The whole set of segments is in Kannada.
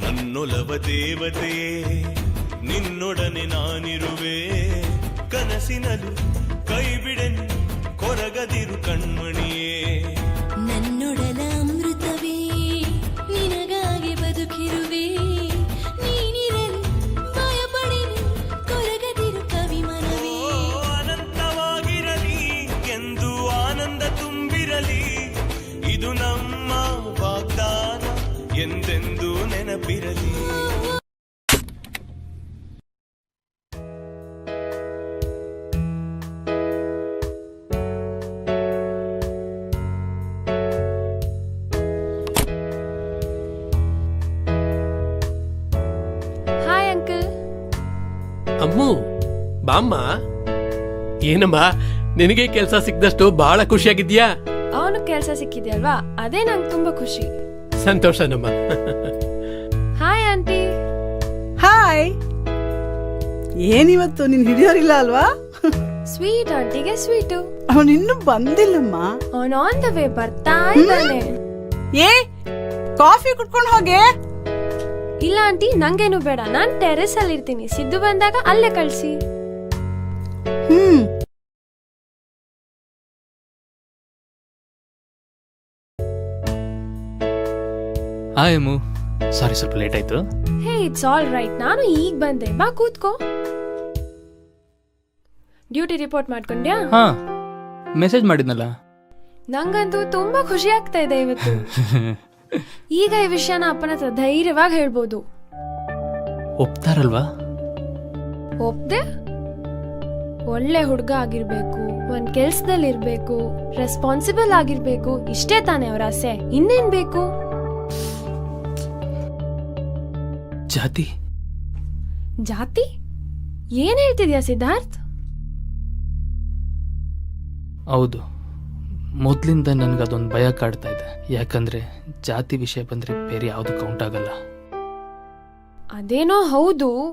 ನನ್ನೊಲವ ದೇವತೆಯೇ ನಿನ್ನೊಡನೆ ನಾನಿರುವೆ ಕನಸಿನಲು ಬಾಮ್ಮ ಏನಮ್ಮ ನಿನಗೆ ಕೆಲಸ ಸಿಕ್ಕದಷ್ಟು ಬಹಳ ಖುಷಿಯಾಗಿದ್ಯಾ ಅವನು ಕೆಲಸ ಸಿಕ್ಕಿದ್ಯಲ್ವಾ? ಅದೇ ನಂಗೆ ತುಂಬಾ ಖುಷಿ. ಸಂತೋಷನಮ್ಮ ಹಾಯ್ ಆಂಟಿ ಹಾಯ್ ಏನಿವತ್ತು ನಿನ್ ಹಿಡಿಯೋರಿಲ್ಲ ಅಲ್ವಾ? ಸ್ವೀಟ್ ಆಂಟಿಗೆ ಸ್ವೀಟು ಅವನು ಇನ್ನೂ ಬಂದಿಲ್ಲಮ್ಮ. ಅವನ್ ಆನ್ ದ ವೇ ಬರ್ತಾ ಇದ್ದಾನೆ. ಏ ಕಾಫಿ ಕುಡ್ಕೊಂಡು ಹೋಗೆ. ಇಲ್ಲ ಆಂಟಿ ನಂಗೇನು ಬೇಡ. ನಾನ್ ಟೆರೆಸ್ ಅಲ್ಲಿ ಇರ್ತೀನಿ ಸಿದ್ದು ಬಂದಾಗ ಅಲ್ಲೇ ಕಳ್ಸಿ. ಹಾಯ್ ಅಮ್ಮು ಸಾರಿ ಸ್ವಲ್ಪ ಲೇಟ್ ಆಯ್ತು. ಹೇ ಇಟ್ಸ್ ಆಲ್ ರೈಟ್ ನಾನು ಈಗ ಬಂದೆ. ಬಾ ಕೂತ್ಕೋ. ಡ್ಯೂಟಿ ರಿಪೋರ್ಟ್ ಮಾಡ್ಕೊಂಡ್ಯಾ? ಹಾ. ಮೆಸೇಜ್ ಮಾಡಿದ್ನಲ್ಲ. ನಂಗಂತೂ ತುಂಬಾ ಖುಷಿ ಆಗ್ತಾ ಇದೆ ಇವತ್ತು. ಈಗ ಈ ವಿಷಯನ ಅಪ್ಪನ ಹತ್ರ ಧೈರ್ಯವಾಗಿ ಹೇಳ್ಬೋದು. ಒಪ್ತಾರಲ್ವಾ? ಒಪ್ದೆ? ಒಳ್ಳೆ ಹುಡುಗ ಆಗಿರ್ಬೇಕು ಒಂದ್ ಕೆಲ್ಸದಲ್ಲಿ ಇರ್ಬೇಕು ರೆಸ್ಪಾನ್ಸಿಬಲ್ ಆಗಿರ್ಬೇಕು ಇಷ್ಟೇ ತಾನೇ ಅವ್ರ ಆಸೆ. ಇನ್ನೇನ್ ಬೇಕು? ಜಾತಿ? ಜಾತಿ? ಏನ್ ಹೇಳ್ತಿದ್ಯಾ ಸಿದ್ಧಾರ್ಥ್? ಹೌದು. ಮೊದ್ಲಿಂದ ನನ್ಗೆ ಅದೊಂದು ಭಯ ಕಾಡ್ತಾ ಇದೆ. ಯಾಕಂದ್ರೆ ಜಾತಿ ವಿಷಯ ಬಂದ್ರೆ ಬೇರೆ ಯಾವುದು ಕೌಂಟ್ ಆಗಲ್ಲ. ಅದೇನೋ ಹೌದು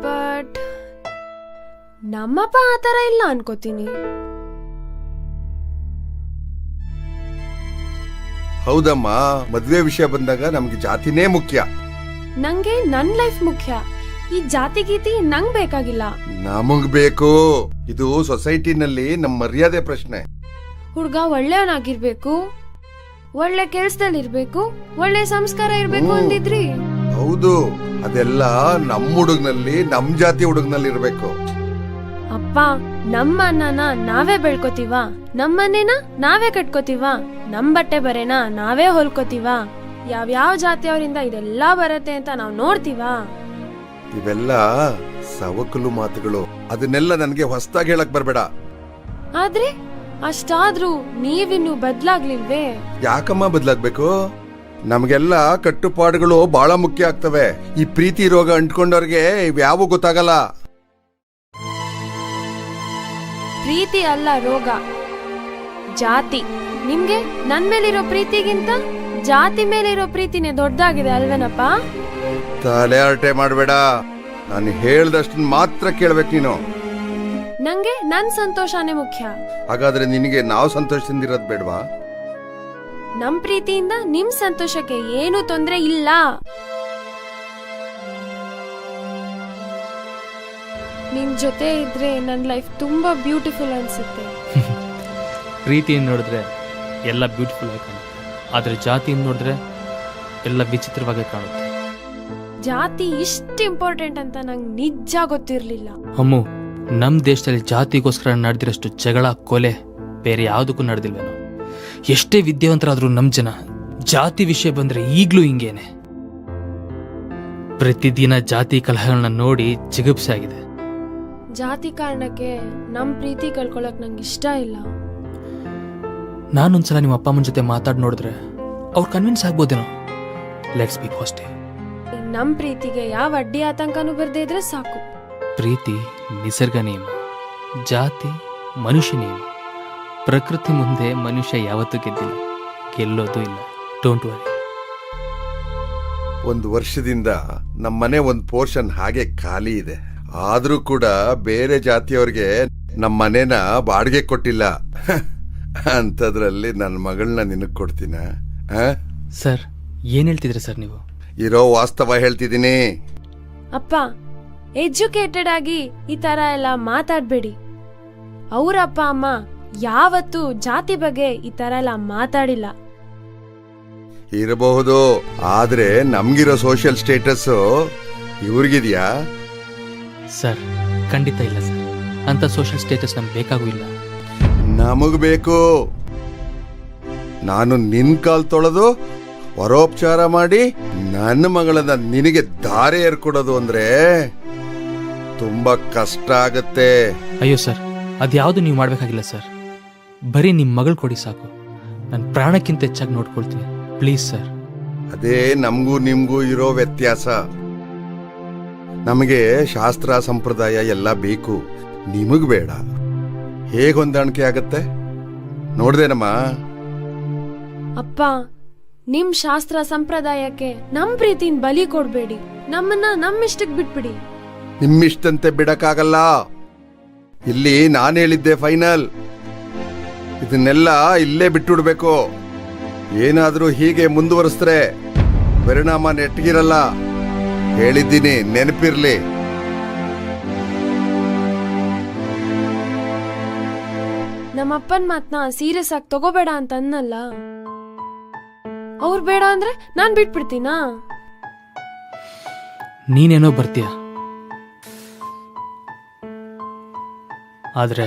ಬಟ್ ನಮ್ಮಪ್ಪ ಆತರ ಇಲ್ಲ ಅನ್ಕೋತೀನಿ. ಹೌದಮ್ಮ ಮದ್ವೆ ವಿಷಯ ಬಂದಾಗ ನಮ್ಗೆ ಜಾತಿನೇ ಮುಖ್ಯ. ನಂಗೆ ನನ್ ಲೈಫ್ ಮುಖ್ಯ. ಈ ಜಾತಿ ಗೀತಿ ನಂಗ್ ಬೇಕಾಗಿಲ್ಲ. ನಮಗ್ ಬೇಕು. ಇದು ಸೊಸೈಟಿನಲ್ಲಿ ನಮ್ಮ ಮರ್ಯಾದೆ ಪ್ರಶ್ನೆ. ಹುಡ್ಗ ಒಳ್ಳೆಯವನಾಗಿರ್ಬೇಕು ಒಳ್ಳೆ ಕೆಲ್ಸದಲ್ಲಿ ಇರ್ಬೇಕು ಒಳ್ಳೆ ಸಂಸ್ಕಾರ ಇರ್ಬೇಕು ಅಂದಿದ್ರಿ? ಹೌದು. ಅದೆಲ್ಲ ನಮ್ಮ ಹುಡುಗ್ನಲ್ಲಿ ನಮ್ ಜಾತಿ ಹುಡುಗ್ನಲ್ಲಿ ಇರ್ಬೇಕು ಅಪ್ಪ ನಮ್ಮ ಅನ್ನನ ನಾವೇ ಬೆಳ್ಕೋತೀವ? ನಮ್ಮನೇನ ನಾವೇ ಕಟ್ಕೋತೀವ? ನಮ್ ಬಟ್ಟೆ ಬರೇನಾ ನಾವೇ ಹೊಲ್ಕೋತೀವ? ಯಾವ್ಯಾವ ಜಾತಿಯವರಿಂದ ಇದೆಲ್ಲ ಬರತ್ತೆ ಅಂತ ನಾವು ನೋಡ್ತೀವಾ? ಇವೆಲ್ಲ ಸವಕಲು ಮಾತುಗಳು. ಅದನ್ನೆಲ್ಲ ನನಗೆ ಹೊಸ್ದಾಗಿ ಹೇಳಕ್ ಬರಬೇಡ. ಆದ್ರೆ ಅಷ್ಟಾದ್ರೂ ನೀವಿನ್ನು ಬದ್ಲಾಗ್ಲಿಲ್ವೇ? ಯಾಕಮ್ಮ ಬದ್ಲಾಗ್ಬೇಕು? ನಮಗೆಲ್ಲ ಕಟ್ಟುಪಾಡುಗಳು ಬಹಳ ಮುಖ್ಯ ಆಗ್ತವೆ. ಈ ಪ್ರೀತಿ ರೋಗ ಅಂಟ್ಕೊಂಡವ್ರಿಗೆ ಇವ್ಯಾವು ಗೊತ್ತಾಗಲ್ಲ. ಪ್ರೀತಿ ಅಲ್ಲ ರೋಗ. ಜಾತಿ. ನಿಮ್ಗೆ ನನ್ ಮೇಲಿರೋ ಪ್ರೀತಿಗಿಂತ ಜಾತಿ ಮೇಲೆ ಇರೋ ಪ್ರೀತಿನೇ ದೊಡ್ಡದಾಗಿದೆ ಅಲ್ವೇನಪ್ಪ? ತಲೆ ಅರಟೆ ಮಾಡಬೇಡ. ನಾನು ಹೇಳ್ದಷ್ಟನ್ನ ಮಾತ್ರ ಕೇಳ್ಬೇಕು ನೀನು. ನಂಗೆ ನನ್ ಸಂತೋಷನೇ ಮುಖ್ಯ. ಹಾಗಾದ್ರೆ ನಿನಗೆ ನಾವು ಸಂತೋಷದಿಂದ ಇರೋದ್ ಬೇಡವಾ? ನಮ್ ಪ್ರೀತಿಯಿಂದ ನಿಮ್ ಸಂತೋಷಕ್ಕೆ ಏನು ತೊಂದ್ರೆ ಇಲ್ಲ. ನಿನ್ ಜೊತೆ ಇದ್ರೆ ನನ್ ಲೈಫ್ ತುಂಬಾ ಬ್ಯೂಟಿಫುಲ್ ಅನ್ಸುತ್ತೆ. ಪ್ರೀತಿಯಿಂದ ನೋಡಿದ್ರೆ ಎಲ್ಲ ಬ್ಯೂಟಿಫುಲ್ ಆಗಿ ಕಾಣುತ್ತೆ. ಆದರೆ ಜಾತಿಯನ್ನು ನೋಡಿದ್ರೆ ಎಲ್ಲ ವಿಚಿತ್ರವಾಗಿ ಕಾಣುತ್ತೆ. ಜಾತಿ ಇಷ್ಟು ಇಂಪಾರ್ಟೆಂಟ್ ಅಂತ ನಂಗೆ ನಿಜ ಗೊತ್ತಿರಲಿಲ್ಲ. ಅಮ್ಮು ನಮ್ಮ ದೇಶದಲ್ಲಿ ಜಾತಿಗೋಸ್ಕರ ನಡೆದಿರಷ್ಟು ಜಗಳ ಕೊಲೆ ಬೇರೆ ಯಾವುದಕ್ಕೂ ನಡೆದಿಲ್ವೇನೋ. ಎಷ್ಟೇ ವಿದ್ಯಾವಂತರಾದರೂ ನಮ್ಮ ಜನ ಜಾತಿ ವಿಷಯ ಬಂದರೆ ಈಗಲೂ ಹಿಂಗೇನೆ. ಪ್ರತಿದಿನ ಜಾತಿ ಕಲಹಗಳನ್ನ ನೋಡಿ ಜಿಗುಪ್ಸೆ ಆಗಿದೆ. ಜಾತಿ ಕಾರಣಕ್ಕೆ ನಮ್ಮ ಪ್ರೀತಿ ಕಳ್ಕೊಳ್ಳೋಕೆ ನಂಗೆ ಇಷ್ಟ ಇಲ್ಲ. ನಾನೊಂದ್ಸಲ ನಿಮ್ಮ ಅಪ್ಪ ಅಮ್ಮನ ಜೊತೆ ಮಾತಾಡಿ ನೋಡಿದ್ರೆ ಅವ್ರು ಕನ್ವಿನ್ಸ್ ಆಗ್ಬೋದೇನೋ? ಲೆಟ್ಸ್ ಬಿ ಪಾಸಿಟಿವ್ ನಮ್ ಪ್ರೀತಿಗೆ ಯಾವ ಅಡ್ಡಿ ಆತಂಕನೂ ಬರದೇ ಇದ್ರೆ ಸಾಕು. ಪ್ರೀತಿ ನಿಸರ್ಗ ನಿಯಮ ಜಾತಿ ಮನುಷ್ಯ ನಿಯಮ. ಪ್ರಕೃತಿ ಮುಂದೆ ಮನುಷ್ಯ ಯಾವತ್ತೂ ಗೆದ್ದಿಲ್ಲ ಗೆಲ್ಲೋದು ಇಲ್ಲ. ಡೋಂಟ್ ವರಿ ಒಂದು ವರ್ಷದಿಂದ ನಮ್ಮನೆ ಒಂದು ಪೋರ್ಷನ್ ಹಾಗೆ ಖಾಲಿ ಇದೆ. ಆದ್ರೂ ಕೂಡ ಬೇರೆ ಜಾತಿಯವ್ರಿಗೆ ನಮ್ಮ ಮನೆನ ಬಾಡಿಗೆ ಕೊಟ್ಟಿಲ್ಲ. ಅಂಥದ್ರಲ್ಲಿ ನನ್ನ ಮಗಳನ್ನ ನಿನಗೆ ಕೊಡ್ತೀನ? ಆ? ಸರ್ ಏನು ಹೇಳ್ತಿದ್ರಿ ಸರ್ ನೀವು? ಇರೋ ವಾಸ್ತವ ಹೇಳ್ತಿದ್ದೀನಿ. ಅಪ್ಪ ಎಜುಕೇಟೆಡ್ ಆಗಿ ಈ ತರ ಎಲ್ಲ ಮಾತಾಡ್ಬೇಡಿ. ಅವ್ರ ಅಪ್ಪ ಅಮ್ಮ ಯಾವತ್ತು ಜಾತಿ ಬಗ್ಗೆ ಈ ತರ ಎಲ್ಲ ಮಾತಾಡಿಲ್ಲ. ಇರಬಹುದು ಆದ್ರೆ ನಮ್ಗಿರೋ ಸೋಷಿಯಲ್ ಸ್ಟೇಟಸ್ ಇವ್ರಿಗಿದ್ಯಾ? ಸರ್ ಖಂಡಿತ ಇಲ್ಲ ಸರ್. ಅಂತ ಸೋಷಿಯಲ್ ಸ್ಟೇಟಸ್ ನಮ್ಗೆ ಬೇಕಾಗೂ ಇಲ್ಲ. ನಮಗ್ ಬೇಕು ನಾನು ನಿನ್ ಕಾಲ್ ತೊಳೆದು ಪರೋಪಚಾರ ಮಾಡಿ ನನ್ನ ಮಗಳನ್ನ ನಿನಗೆ ದಾರೆ ಏರ್ಕೊಡೋದು ಅಂದ್ರೆ ತುಂಬಾ ಕಷ್ಟ ಆಗತ್ತೆ. ಅಯ್ಯೋ ಸರ್ ಅದ್ಯಾವುದು ನೀವು ಮಾಡಬೇಕಾಗಿಲ್ಲ ಸರ್. ಬರೀ ನಿಮ್ಮ ಮಗಳು ಕೊಡಿ ಸಾಕು. ನನ್ನ ಪ್ರಾಣಕ್ಕಿಂತ ಹೆಚ್ಚಾಗಿ ನೋಡ್ಕೊಳ್ತೀನಿ. Please sir. ಅದೇ ನಮಗೂ ನಿಮಗೂ ಇರೋ ವ್ಯತ್ಯಾಸ. ನಮಗೆ ಶಾಸ್ತ್ರ ಸಂಪ್ರದಾಯ ಎಲ್ಲ ಬೇಕು. ನಿಮಗ್ ಬೇಡ. ಹೇಗ್ ಹೊಂದಾಣಿಕೆ ಆಗತ್ತೆ? ನೋಡ್ದೇನಮ್ಮ? ಅಪ್ಪ ನಿಮ್ ಶಾಸ್ತ್ರ ಸಂಪ್ರದಾಯಕ್ಕೆ ನಮ್ ಪ್ರೀತಿನ ಬಲಿ ಕೊಡ್ಬೇಡಿ. ನಮ್ಮನ್ನ ನಮ್ಮಿಷ್ಟಕ್ ಬಿಟ್ಬಿಡಿ. ನಿಮ್ಮಿಷ್ಟಂತೆ ಬಿಡಕ್ಕಾಗಲ್ಲ. ಇಲ್ಲಿ ನಾನು ಹೇಳಿದ್ದೆ ಫೈನಲ್. ಇದನ್ನೆಲ್ಲ ಇಲ್ಲೇ ಬಿಟ್ಟುಡ್ಬೇಕು. ಏನಾದ್ರೂ ಹೀಗೆ ಮುಂದುವರಿಸಿದ್ರೆ ಪರಿಣಾಮ ನೆಟ್ಟಗಿರಲ್ಲ. ಹೇಳಿದ್ದೀನಿ ನೆನಪಿರ್ಲಿ. ನಮ್ಮಪ್ಪನ್ ಮಾತ್ನ ಸೀರಿಯಸ್ ಆಗಿ ತಗೋಬೇಡ ಅಂತ ಅನ್ನಲ್ಲ. ಅವ್ರು ಬೇಡ ಅಂದ್ರೆ ನಾನ್ ಬಿಟ್ಬಿಡ್ತೀನಾ? ನೀನೇನೋ ಬರ್ತೀಯ? ಆದರೆ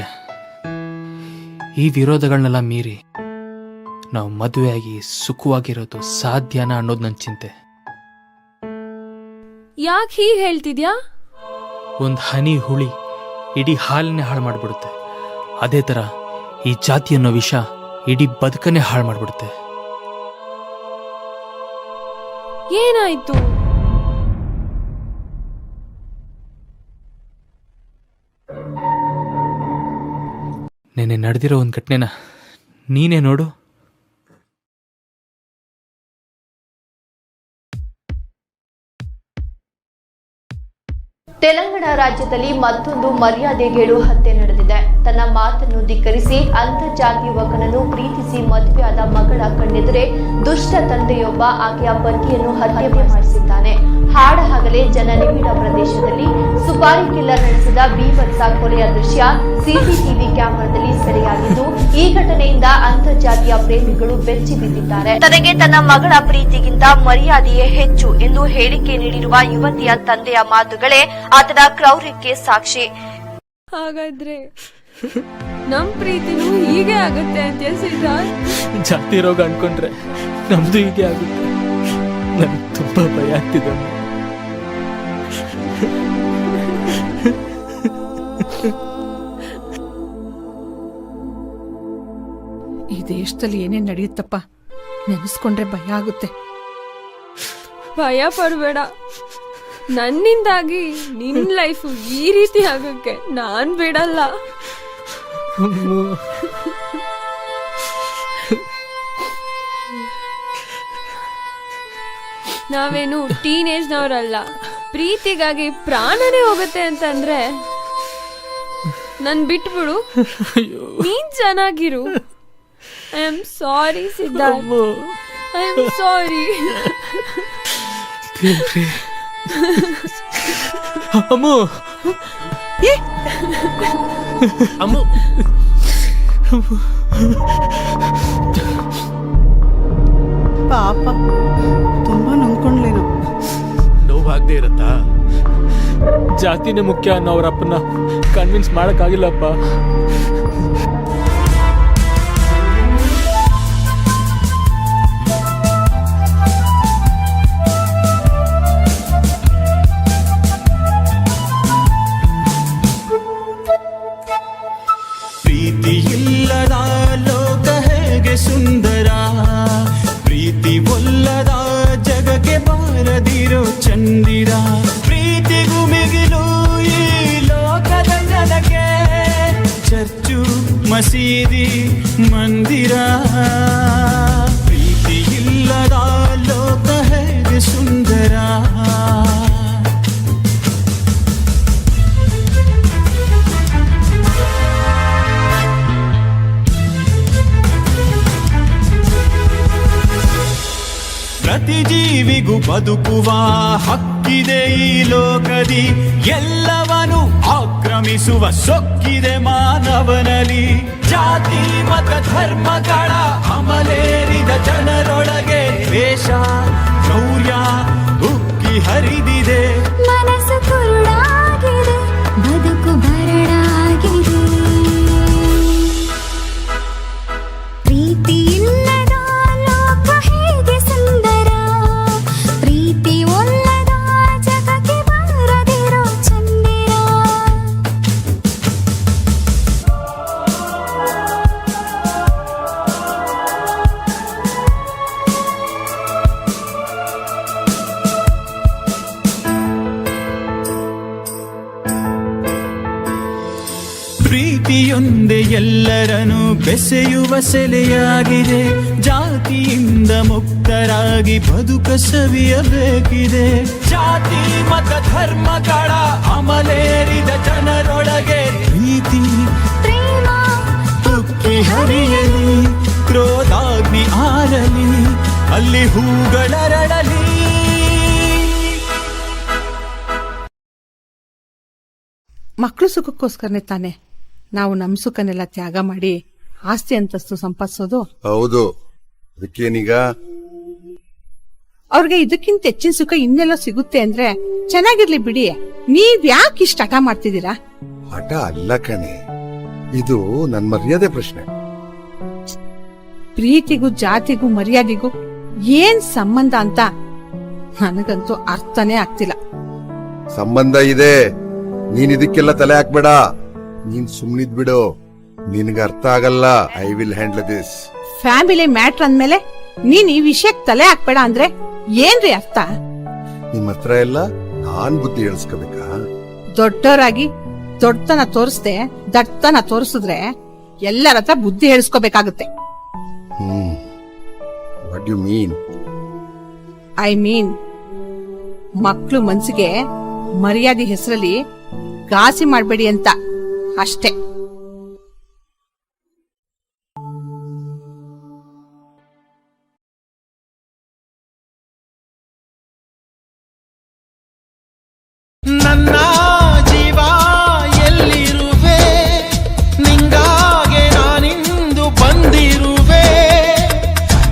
ಈ ವಿರೋಧಗಳನ್ನೆಲ್ಲ ಮೀರಿ ನಾವು ಮದುವೆಯಾಗಿ ಸುಖವಾಗಿರೋದು ಸಾಧ್ಯನಾ ಅನ್ನೋದು ನನ್ನ ಚಿಂತೆ. ಯಾಕೆ ಹೀಗೆ ಹೇಳ್ತಿದ್ಯಾ? ಒಂದು ಹನಿ ಹುಳಿ ಇಡೀ ಹಾಲನ್ನೇ ಹಾಳು ಮಾಡಿಬಿಡುತ್ತೆ. ಅದೇ ಥರ ಈ ಜಾತಿ ಅನ್ನೋ ವಿಷ ಇಡೀ ಬದುಕನ್ನೇ ಹಾಳು ಮಾಡಿಬಿಡುತ್ತೆ. ಏನಾಯ್ತು? ನೆನೆ ನಡೆದಿರೋ ಒಂದು ಘಟನೆನ ನೀನೇ ನೋಡು. ತೆಲಂಗಾಣ ರಾಜ್ಯದಲ್ಲಿ ಮತ್ತೊಂದು ಮರ್ಯಾದೆಗೇಡು ಹತ್ಯೆ ನಡೆದಿದೆ. ತನ್ನ ಮಾತನ್ನು ಧಿಕ್ಕರಿಸಿ ಅಂತರ್ಜಾತಿ ಯುವಕನನ್ನು ಪ್ರೀತಿಸಿ ಮದುವೆಯಾದ ಮಗಳ ಕಣ್ಣೆದುರೆ ದುಷ್ಟ ತಂದೆಯೊಬ್ಬ ಆಕೆಯ ಪತಿಯನ್ನು ಹತ್ಯೆ ಮಾಡಿಸಿದ್ದಾನೆ. ಹಾಡಾಗಲೇ ಜನ ನಿಬಿಡ ಪ್ರದೇಶದಲ್ಲಿ ಸುಪಾರಿ ಕಿಲ್ಲರ್ ನಡೆಸಿದ ಬೀಭತ್ಸ ಕೊಲೆಯ ದೃಶ್ಯ ಸಿಸಿಟಿವಿ ಕ್ಯಾಮೆರಾದಲ್ಲಿ ಸೆರೆಯಾಗಿದ್ದು, ಈ ಘಟನೆಯಿಂದ ಅಂತರ್ಜಾತಿಯ ಪ್ರೇಮಿಗಳು ಬೆಚ್ಚಿ ಬಿದ್ದಿದ್ದಾರೆ. ತನಗೆ ತನ್ನ ಮಗಳ ಪ್ರೀತಿಗಿಂತ ಮರ್ಯಾದೆಯೇ ಹೆಚ್ಚು ಎಂದು ಹೇಳಿಕೆ ನೀಡಿರುವ ಯುವತಿಯ ತಂದೆಯ ಮಾತುಗಳೇ ಆತನ ಕ್ರೌರ್ಯಕ್ಕೆ ಸಾಕ್ಷಿ. ಹಾಗಾದ್ರೆ ನಮ್ ಪ್ರೀತಿನೂ ಹೀಗೆ ಆಗುತ್ತೆ ಅಂತ ಸಿದ್ಧಾರ್ಥ್ ಜಾತಿ ರೋಗ ಅನ್ಕೊಂಡ್ರೆ ನಮ್ದು ಹೀಗೆ ಆಗುತ್ತೆ. ನನಗೆ ತುಂಬಾ ಭಯ ಆಗ್ತಿದೆ. ಈ ದೇಶದಲ್ಲಿ ಏನೇನ್ ನಡೆಯುತ್ತಪ್ಪ? ನೆನೆಸ್ಕೊಂಡ್ರೆ ಭಯ ಆಗುತ್ತೆ. ಭಯ ಪಡ್ಬೇಡ. ನನ್ನಿಂದಾಗಿ ನಿನ್ ಲೈಫ್ ಈ ರೀತಿ ಆಗಕ್ಕೆ ನಾನ್ ಬಿಡಲ್ಲ. ನಾವೇನು ಟೀನೇಜ್ನವರಲ್ಲ ಪ್ರೀತಿಗಾಗಿ ಪ್ರಾಣನೇ ಹೋಗುತ್ತೆ ಅಂತಂದ್ರೆ ನನ್ ಬಿಟ್ಬಿಡು. ನೀನ್ ಚೆನ್ನಾಗಿರು. I am sorry Siddhartha. I am sorry Ammu. Ammu ಪಾಪ ತುಂಬಾ ನೊಂದ್ಕೊಂಡ್ಲೇನು ನೋವಾಗದೇ ಇರತ್ತಾ? ಜಾತಿನೇ ಮುಖ್ಯ ಅನ್ನೋ ಅವ್ರ ಅಪ್ಪನ ಕನ್ವಿನ್ಸ್ ಮಾಡಕ್ಕಾಗಿಲ್ಲಪ್ಪ. ಬದುಕುವ ಹಕ್ಕಿದೆ ಈ ಲೋಕದಿ. ಎಲ್ಲವನು ಆಕ್ರಮಿಸುವ ಸೊಕ್ಕಿದೆ ಮಾನವನಲ್ಲಿ. ಜಾತಿ ಮತ ಧರ್ಮಗಳ ಅಮಲೇರಿದ ಜನರೊಳಗೆ ಪ್ರೀತಿಯೊಂದೇ ಎಲ್ಲರನ್ನು ಬೆಸೆಯುವ ಸೆಲೆಯಾಗಿದೆ. ಜಾತಿಯಿಂದ ಮುಕ್ತರಾಗಿ ಬದುಕ ಸವಿಯಬೇಕಿದೆ. ಜಾತಿ ಮತ ಧರ್ಮಗಳ ಅಮಲೇರಿದ ಜನರೊಳಗೆ ಪ್ರೀತಿ. ಉಕ್ಕಿ ಹರಿಯಲಿ ಕ್ರೋಧಾಗ್ನಿ ಆರಲಿ ಅಲ್ಲಿ ಹೂಗಳರಳಲಿ. ಮಕ್ಕಳು ಸುಖಕ್ಕೋಸ್ಕರನೇ ತಾನೆ ನಾವು ನಮ್ಮ ಸುಖನೆಲ್ಲ ತ್ಯಾಗ ಮಾಡಿ ಆಸ್ತಿ ಅಂತಸ್ತು ಸಂಪಾದಿಸೋದು? ಹೌದು. ಅದಕ್ಕೇನೀಗ? ಅವ್ರಿಗೆ ಇದಕ್ಕಿಂತ ಹೆಚ್ಚಿನ ಸುಖ ಇನ್ನೆಲ್ಲ ಸಿಗುತ್ತೆ ಅಂದ್ರೆ ಚೆನ್ನಾಗಿರ್ಲಿ ಬಿಡಿ. ನೀವ್ ಯಾಕೆ ಇಷ್ಟ ಹಠ ಮಾಡ್ತಿದ್ದೀರಾ? ಹಠ ಅಲ್ಲ ಕಣೆ. ಇದು ನನ್ ಮರ್ಯಾದೆ ಪ್ರಶ್ನೆ. ಪ್ರೀತಿಗೂ ಜಾತಿಗೂ ಮರ್ಯಾದೆಗೂ ಏನ್ ಸಂಬಂಧ ಅಂತ ನನಗಂತೂ ಅರ್ಥನೇ ಆಗ್ತಿಲ್ಲ. ಸಂಬಂಧ ಇದೆ. ನೀನ್ ಇದಕ್ಕೆಲ್ಲ ತಲೆ ಹಾಕ್ಬೇಡ. ನೀನ್ ಸುಮ್ನಿದ್ ಬಿಡು. ನಿನ್ಗ ಅರ್ಥ ಆಗಲ್ಲ. I will handle this family matter ಅಂದ್ಮೇಲೆ ನೀನ್ ಈ ವಿಷಯಕ್ಕೆ ತಲೆ ಹಾಕ್ಬೇಡ ಅಂದ್ರೆ ಏನ್ರಿ ಅರ್ಥ? ನಿಮ್ ಹತ್ರ ಎಲ್ಲ ನಾನ್ ಬುದ್ಧಿ ಹೇಳಿಸ್ಕೋಬೇಕಾ? ದೊಡ್ಡವರಾಗಿ ದೊಡ್ಡತನ ತೋರಿಸ್ದೆ ದಟ್ಟತನ ತೋರಿಸಿದ್ರೆ ಎಲ್ಲರ ಹತ್ರ ಬುದ್ಧಿ ಹೇಳಿಸ್ಕೋಬೇಕಾಗುತ್ತೆ. ಹ್ಮ್. What you mean I mean ಮಕ್ಳು ಮನ್ಸಿಗೆ ಮರ್ಯಾದೆ ಹೆಸರಲ್ಲಿ ಘಾಸಿ ಮಾಡಬೇಡಿ ಅಂತ. ಅಷ್ಟೇ. ನನ್ನ ಜೀವ ಎಲ್ಲಿರುವೆ? ನಿಂಗಾಗೆ ನಾನಿಂದು ಬಂದಿರುವೆ.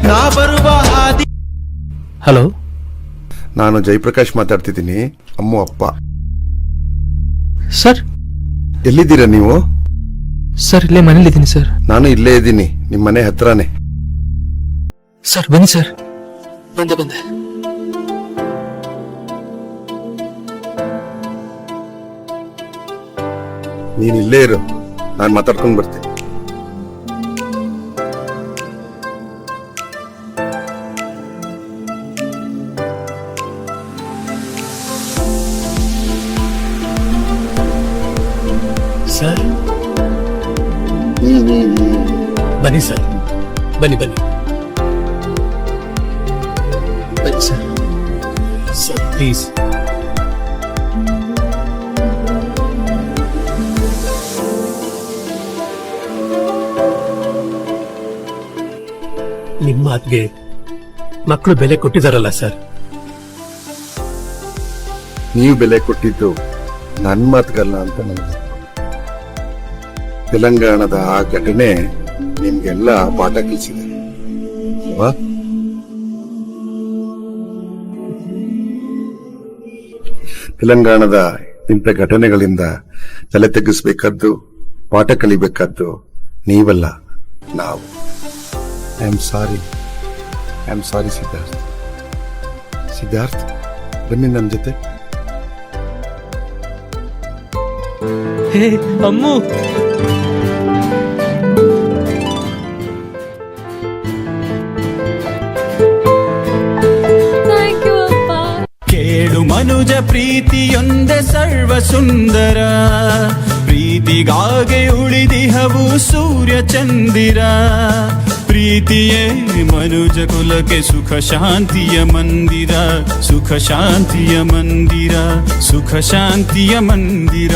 ನಾ ಬರುವ ಹಾದಿ ಹಲೋ? ನಾನು ಜಯಪ್ರಕಾಶ್ ಮಾತಾಡ್ತಿದ್ದೀನಿ. ಅಮ್ಮ ಅಪ್ಪ. ಸರ್ ಎಲ್ಲಿದ್ದೀರಾ ನೀವು? ಸರ್ ಇಲ್ಲೇ ಮನೇಲಿದ್ದೀನಿ ಸರ್. ನಾನು ಇಲ್ಲೇ ಇದ್ದೀನಿ. ನಿಮ್ ಮನೆ ಹತ್ರನೇ. ಸರ್ ಬನ್ನಿ ಸರ್. ಬಂದೆ ಬಂದೆ. ನೀನ್ ಇಲ್ಲೇ ಇರು. ನಾನ್ ಮಾತಾಡ್ಕೊಂಡ್ ಬರ್ತೀನಿ. ನಿಮ್ಮ ಮಾತಿಗೆ ಮಕ್ಕಳು ಬೆಲೆ ಕೊಟ್ಟಿದಾರಲ್ಲ ಸರ್. ನೀವು ಬೆಲೆ ಕೊಟ್ಟಿದ್ದು ನನ್ನ ಮಾತುಗಲ್ಲ ಅಂತ ನನಗೆ. ತೆಲಂಗಾಣದ ಆ ಘಟನೆ ನಿಮ್ಗೆಲ್ಲ ಪಾಠ ಕಲಿಸಿದೆ? ತೆಲಂಗಾಣದ ಇಂಥ ಘಟನೆಗಳಿಂದ ತಲೆ ತೆಗೆಸ್ಬೇಕಾದ್ದು, ಪಾಠ ಕಲಿಬೇಕಾದ್ದು ನೀವಲ್ಲ, ನಾವು. I am sorry I am sorry Siddharth Siddharth ಬನ್ನಿ ನನ್ನ ಜೊತೆ ಹೇ ಅಮ್ಮು ಥ್ಯಾಂಕ್ ಯು ಅಪ್ಪ ಕೇಳು ಮನುಜ ಪ್ರೀತಿಯೊಂದೆ ಸರ್ವ ಸುಂದರ ಪ್ರೀತಿಗಾಗೆ ಉಳಿದಿಹವು ಸೂರ್ಯ ಚಂದಿರ ಪ್ರೀತಿಯೇ ಮನುಜ ಕುಲಕ್ಕೆ ಸುಖ ಶಾಂತಿಯ ಮಂದಿರ ಸುಖ ಶಾಂತಿಯ ಮಂದಿರ ಸುಖ ಶಾಂತಿಯ ಮಂದಿರ.